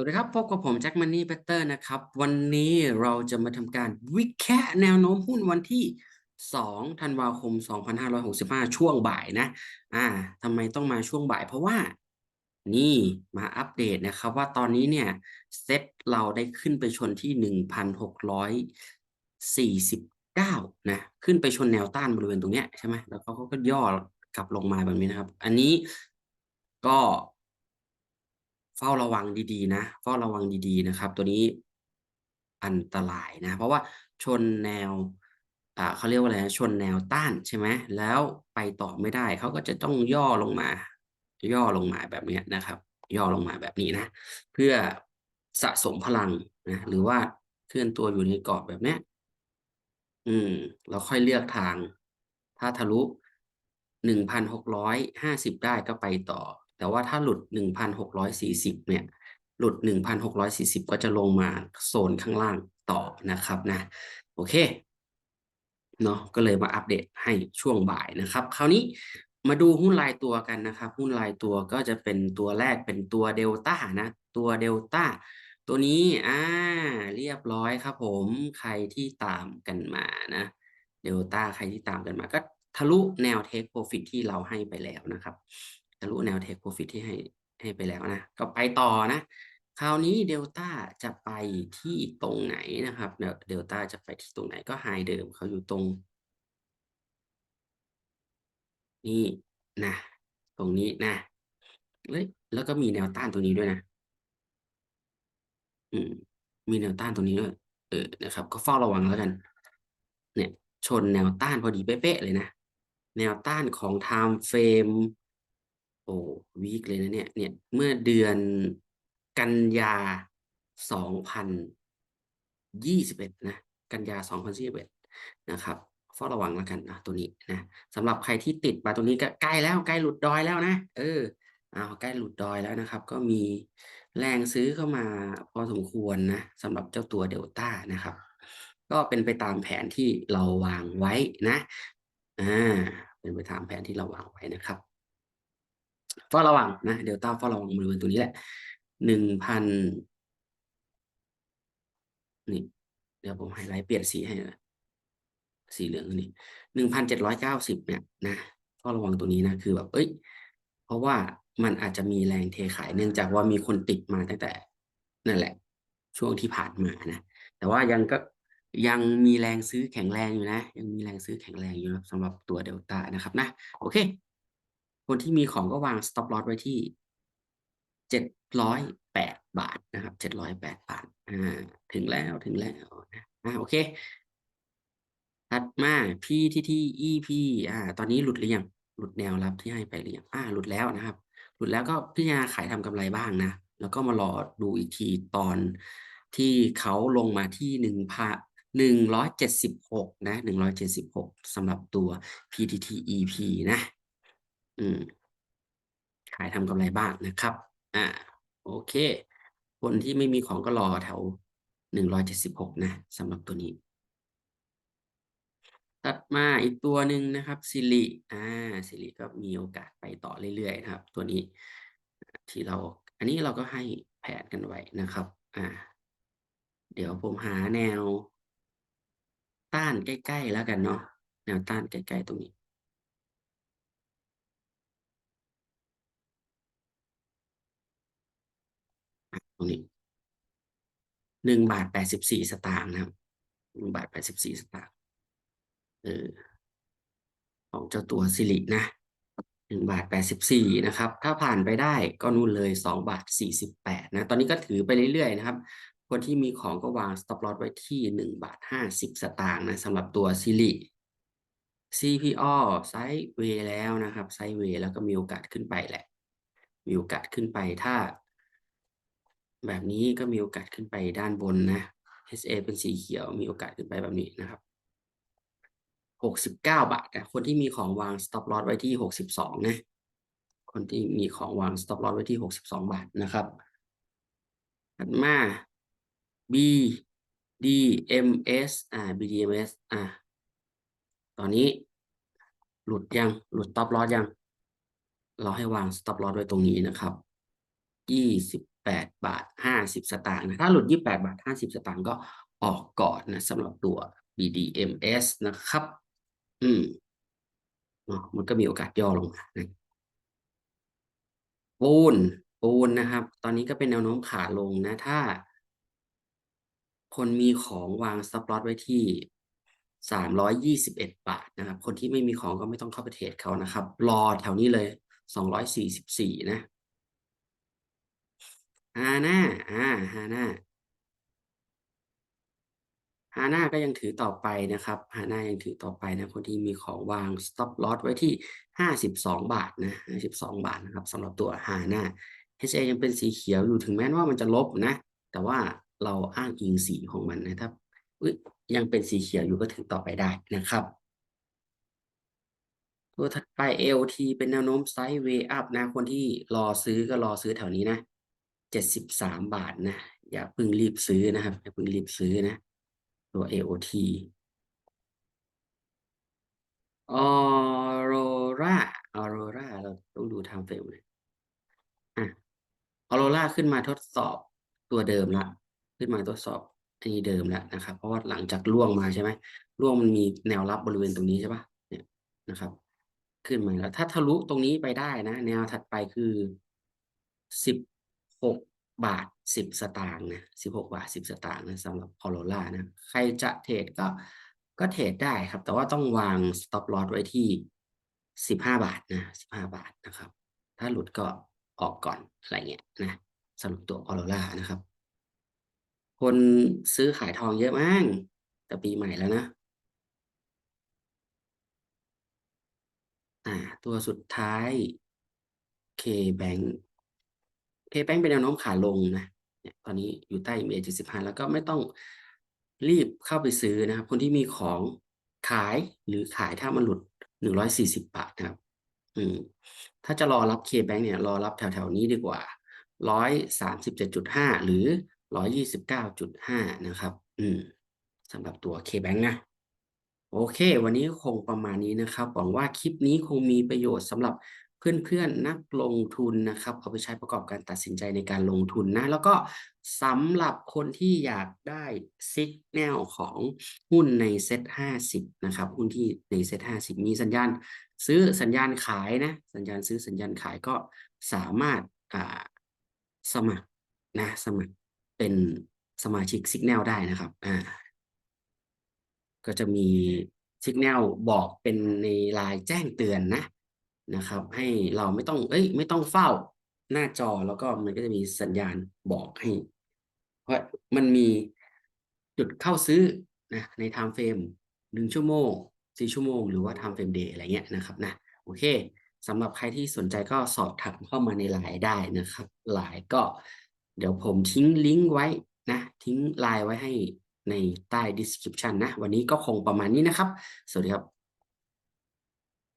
วัสดีครับ พบกับผมแจ็คมันนี่เปเตอร์นะครับ วันนี้เราจะมาทำการวิเคราะห์แนวโน้มหุ้นวันที่ 2 ธันวาคม 2565 ช่วงบ่ายนะ อ่าทำไมต้องมาช่วงบ่าย เพราะว่า นี่มาอัปเดตนะครับว่าตอนนี้เนี่ย เซ็ตเราได้ขึ้นไปชนที่ 1,649 นะ ขึ้นไปชนแนวต้านบริเวณตรงเนี้ยใช่ไหมแล้วเขาก็ย่อกลับลงมาแบบนี้นะครับ อันนี้ก็ เฝ้าระวังดีๆ นะ เฝ้าระวังดีๆนะครับ ตัวนี้อันตรายนะ เพราะว่าชนแนวอ่าเขาเรียกว่าอะไรชนแนวต้านใช่ไหมแล้วไปต่อไม่ได้เขาก็จะต้องย่อลงมา ย่อลงมาแบบนี้นะครับ ย่อลงมาแบบนี้นะ เพื่อสะสมพลังนะหรือว่าเคลื่อนตัวอยู่ในกรอบแบบนี้อืม เราค่อยเลือกทาง ถ้าทะลุ1,650ได้ก็ไปต่อ แต่ว่าถ้าหลุด 1,640 เนี่ย หลุด 1,640 ก็จะลงมาโซนข้างล่างต่อนะครับนะ โอเค เนาะก็เลยมาอัปเดตให้ช่วงบ่ายนะครับ คราวนี้มาดูหุ้นรายตัวกันนะครับ หุ้นรายตัวก็จะเป็นตัวแรกเป็นตัวเดลต้านะ ตัวเดลต้าตัวนี้อ่าเรียบร้อยครับผมใครที่ตามกันมานะเดลต้าใครที่ตามกันมาก็ทะลุแนว Take Profit ที่เราให้ไปแล้วนะครับ ทะลุแนว Take Profit ที่ให้ให้ไปแล้วนะ ก็ไปต่อนะ คราวนี้เดลต้าจะไปที่ตรงไหนนะครับเดลต้าจะไปที่ตรงไหนก็ High เดิมเขาอยู่ตรง นี่นะตรงนี้นะเฮ้ยแล้วก็มีแนวต้านตรงนี้ด้วยนะ อืม มีแนวต้านตรงนี้ด้วย เออ นะครับ ก็เฝ้าระวังแล้วกัน เนี่ย ชนแนวต้านพอดีเป๊ะๆเลยนะ แนวต้านของ Time Frame โอ้วีกเลยนะเนี่ยเนี่ย เมื่อเดือนกันยา2021นยี่สิบเอ็ดนะ กันยา2021นยี่สิบเอ็ดนะครับเฝ้าระวังแล้วกันนะตัวนี้นะสำหรับใครที่ติดมาตรงนี้ก็ใกล้แล้วใกล้หลุดดอยแล้วนะ เออเอาใกล้หลุดดอยแล้วนะครับ ก็มีแรงซื้อเข้ามาพอสมควรนะสำหรับเจ้าตัวเดลต้านะครับ ก็เป็นไปตามแผนที่เราวางไว้นะอ่าเป็นไปตามแผนที่เราวางไว้นะครับ เฝ้าระวังนะเดลต้าเฝ้าระวังบริเวณตรงนี้แหละ1,000นี่เดี๋ยวผมไฮไลต์เปลี่ยนสีให้นะสีเหลืองตัวนี้1,790เนี่ยนะเฝ้าระวังตรงนี้นะคือแบบเฮ้ย เพราะว่ามันอาจจะมีแรงเทขายเนื่องจากว่ามีคนติดมาตั้งแต่ นั่นแหละ ช่วงที่ผ่านมานะแต่ว่ายังก็ยังมีแรงซื้อแข็งแรงอยู่นะ ยังมีแรงซื้อแข็งแรงอยู่นะสำหรับตัวเดลต้านะครับนะ โอเค คนที่มีของก็วาง Stop Loss ไว้ที่708บาทนะครับ708บาทอาถึงแล้วถึงแล้วนะอาโอเคถัดมา PTT EP อ่า ตอนนี้หลุดหรือยังหลุดแนวรับที่ให้ไปหรือยังอ่า หลุดแล้วนะครับ หลุดแล้วก็พิจารณาขายทำกำไรบ้างนะ แล้วก็มารอดูอีกทีตอนที่เขาลงมาที่1,000 176นะ176สำหรับตัว PTT EP นะ อืม ขายทำกำไรบ้างนะครับ อ่า โอเค คนที่ไม่มีของก็รอแถว176นะสำหรับตัวนี้ ถัดมาอีกตัวหนึ่งนะครับสิริอ่าสิริก็มีโอกาสไปต่อเรื่อยๆนะครับ ตัวนี้ ที่เรา อันนี้เราก็ให้แผนกันไว้นะครับ อ่า เดี๋ยวผมหาแนว ต้านใกล้ ๆ แล้วกันเนาะแนวต้านใกล้ ๆ ตรงนี้ ตรงนี้1.84สตางค์นะครับ1.84สตางค์เออของเจ้าตัวสิรินะ1.84นะครับ ถ้าผ่านไปได้ก็นู่นเลย2.48นะ ตอนนี้ก็ถือไปเรื่อยๆนะครับ คนที่มีของก็วาง Stop Loss ไว้ที่1.50สตางค์นะสำหรับตัวสิริ CPO ไซด์เวแล้วนะครับ ไซด์เวแล้วก็มีโอกาสขึ้นไปแหละ มีโอกาสขึ้นไปถ้า แบบนี้ก็มีโอกาสขึ้นไปด้านบนนะ SA เป็นสีเขียวมีโอกาสขึ้นไปแบบนี้นะครับหกสิบเก้าบาทนะคนที่มีของวาง stop loss ไว้ที่หกสิบองนะ คนที่มีของวาง stop loss ไว้ที่หกสิบองบาทนะครับถัดมา B D M S อ่า B D M S อ่า ตอนนี้ หลุดยัง หลุด stop loss ยัง เราให้วาง stop loss ไว้ตรงนี้นะครับยี่สิบ 28 บาท 50 สตางค์นะถ้าหลุด 28 บาท 50 สตางค์ก็ออกก่อนนะสำหรับตัว BDMs นะครับ อืมมันก็มีโอกาสย่อลงมานะปูนปูนนะครับ ตอนนี้ก็เป็นแนวโน้มขาลงนะ ถ้า คนมีของวางสปอตไว้ที่สามร้อยี่สิบเอ็ดบาทนะครับ คนที่ไม่มีของก็ไม่ต้องเข้าไปเทรดเขานะครับ รอแถวนี้เลยสองร้อยสี่สิบสี่นะ ฮาน่าอ่าฮาน่าฮาน่าก็ยังถือต่อไปนะครับฮาน่ายังถือต่อไปนะคนที่มีของวาง stop loss ไว้ที่ห้าสิบสองบาทนะห้าสิบสองบาทนะครับสำหรับตัวฮาน่า HA ยังเป็นสีเขียวอยู่ถึงแม้ว่ามันจะลบนะ แต่ว่าเราอ้างอิงสีของมันนะถ้าอุ๊ยยังเป็นสีเขียวอยู่ก็ถือต่อไปได้นะครับ ตัวถัดไป LT เป็นแนวโน้มไซด์เวย์อัพนะ คนที่รอซื้อก็รอซื้อแถวนี้นะ เจ็ดสิบสามบาทนะ อย่าเพิ่งรีบซื้อนะครับ อย่าเพิ่งรีบซื้อนะ ตัว AOT ออโรราออโรราเราต้องดู time frame เลยอะออโรราขึ้นมาทดสอบตัวเดิมละ ขึ้นมาทดสอบอันนี้เดิมแล้วนะครับ เพราะว่าหลังจากล่วงมาใช่ไหมล่วงมันมีแนวรับบริเวณตรงนี้ใช่ปะเนี่ยนะครับ ขึ้นมาแล้ว ถ้าทะลุตรงนี้ไปได้นะ แนวถัดไปคือสิบ หกบาทสิบสตางค์นะสิบหกบาทสิบสตางค์นะสำหรับออโรรานะ ใครจะเทรดก็ก็เทรดได้ครับ แต่ว่าต้องวาง stop loss ไว้ที่สิบห้าบาทนะสิบห้าบาทนะครับ ถ้าหลุดก็ออกก่อนอะไรเงี้ยนะสำหรับตัวออโรรานะครับ คนซื้อขายทองเยอะมากแต่ปีใหม่แล้วนะอ่าตัวสุดท้าย K-Bank เคแบงเป็นแนวโน้มขาลงนะเนี่ยตอนนี้อยู่ใต้ MA 75 แล้วก็ไม่ต้องรีบเข้าไปซื้อนะครับ คนที่มีของขายหรือขายถ้ามันหลุด 140 บาทนะครับ อืม ถ้าจะรอรับ K-Bank เนี่ย รอรับแถวๆนี้ดีกว่า 137.5 หรือ 129.5 นะครับ อืมสำหรับตัว K-Bank นะโอเค วันนี้คงประมาณนี้นะครับ หวังว่าคลิปนี้คงมีประโยชน์สำหรับ เพื่อนๆนักลงทุนนะครับ เอาไปใช้ประกอบการตัดสินใจในการลงทุนนะ แล้วก็สำหรับคนที่อยากได้ซิกแนลของหุ้นในเซ็ต50นะครับ หุ้นที่ในเซ็ต50มีสัญญาณ ซื้อสัญญาณขายนะ สัญญาณซื้อสัญญาณขายก็สามารถอ่าสมัครนะ สมัครเป็นสมาชิกซิกแนลได้นะครับอ่าก็จะมีสัญญาณบอกเป็นในลน์แจ้งเตือนนะ นะครับ ให้เราไม่ต้อง เอ้ย ไม่ต้องเฝ้าหน้าจอแล้วก็มันก็จะมีสัญญาณบอกให้ เพราะมันมีจุดเข้าซื้อนะใน time frame หนึ่งชั่วโมงสี่ชั่วโมง หรือว่า time frame day อะไรเงี้ยนะครับนะโอเคสำหรับใครที่สนใจก็สอบถามเข้ามาในไลน์ได้นะครับไลน์ก็ เดี๋ยวผมทิ้งลิงก์ไว้นะ ทิ้งไลน์ไว้ให้ในใต้ description นะ วันนี้ก็คงประมาณนี้นะครับ สวัสดีครับ